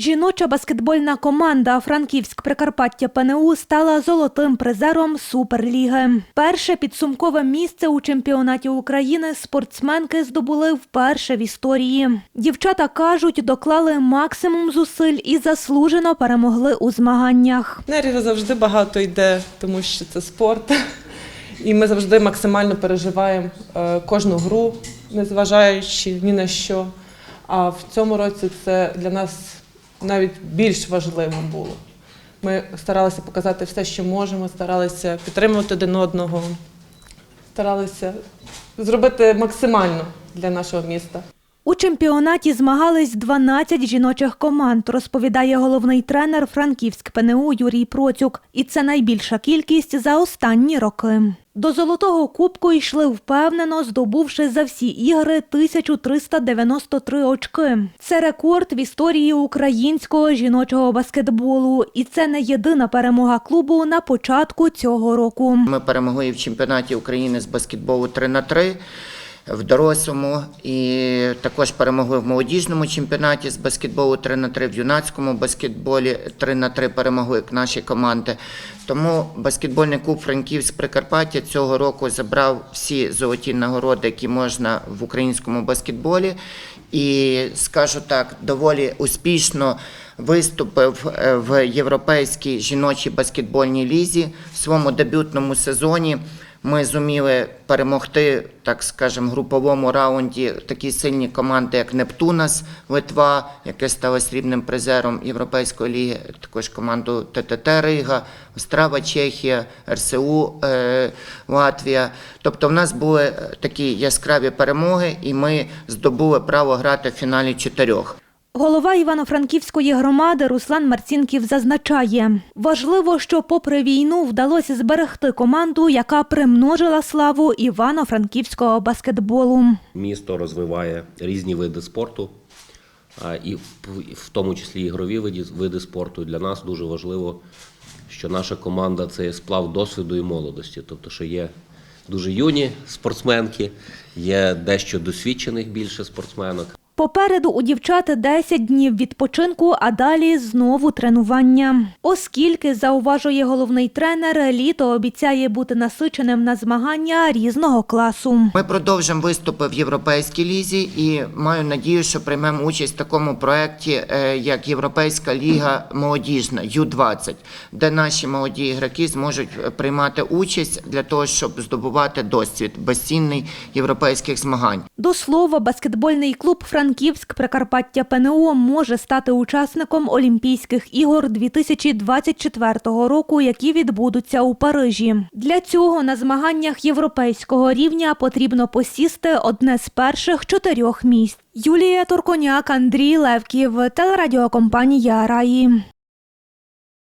Жіноча баскетбольна команда Франківськ Прикарпаття ПНУ стала золотим призером Суперліги. Перше підсумкове місце у чемпіонаті України спортсменки здобули вперше в історії. Дівчата кажуть, доклали максимум зусиль і заслужено перемогли у змаганнях. Нервів завжди багато йде, тому що це спорт. І ми завжди максимально переживаємо е, кожну гру, незважаючи ні на що. А в цьому році це для нас навіть більш важливо було. Ми старалися показати все, що можемо, старалися підтримувати один одного, старалися зробити максимально для нашого міста. У чемпіонаті змагались 12 жіночих команд, розповідає головний тренер Франківськ ПНУ Юрій Процюк. І це найбільша кількість за останні роки. До золотого кубку йшли впевнено, здобувши за всі ігри 1393 очки. Це рекорд в історії українського жіночого баскетболу. І це не єдина перемога клубу на початку цього року. Ми перемогли в чемпіонаті України з баскетболу 3 на 3 в дорослому і також перемогли в молодіжному чемпіонаті з баскетболу 3 на 3 в юнацькому баскетболі 3 на 3 перемогли наші команди. Тому баскетбольний клуб Франківськ Прикарпаття цього року забрав всі золоті нагороди, які можна в українському баскетболі. І скажу так, доволі успішно виступив е, в європейській жіночій баскетбольній лізі в своєму дебютному сезоні. Ми зуміли перемогти, так скажемо, груповому раунді такі сильні команди, як Нептунас, Литва, яке стало срібним призером Європейської ліги, також команду ТТТ Рига, Острава, Чехія, РСУ е, Латвія. Тобто, в нас були такі яскраві перемоги, і ми здобули право грати в фіналі чотирьох. Голова Івано-Франківської громади Руслан Марцінків зазначає, важливо, що попри війну вдалося зберегти команду, яка примножила славу івано-франківського баскетболу. Місто розвиває різні види спорту, і в, тому числі ігрові види, спорту. Для нас дуже важливо, що наша команда це сплав досвіду і молодості, тобто, що є дуже юні спортсменки, є дещо досвідчених більше спортсменок. Попереду у дівчат 10 днів відпочинку, а далі знову тренування. Оскільки, зауважує головний тренер, літо обіцяє бути насиченим на змагання різного класу. Ми продовжимо виступи в європейській лізі і маю надію, що приймемо участь в такому проєкті, е, як Європейська ліга молодіжна Ю-20, де наші молоді ігроки зможуть приймати участь для того, щоб здобувати досвід безцінний європейських змагань. До слова, баскетбольний клуб Франківськ Прикарпаття ПНО може стати учасником Олімпійських ігор 2024 року, які відбудуться у Парижі. Для цього на змаганнях європейського рівня потрібно посісти одне з перших чотирьох місць. Юлія Турконяк, Андрій Левків, телерадіокомпанія Раї.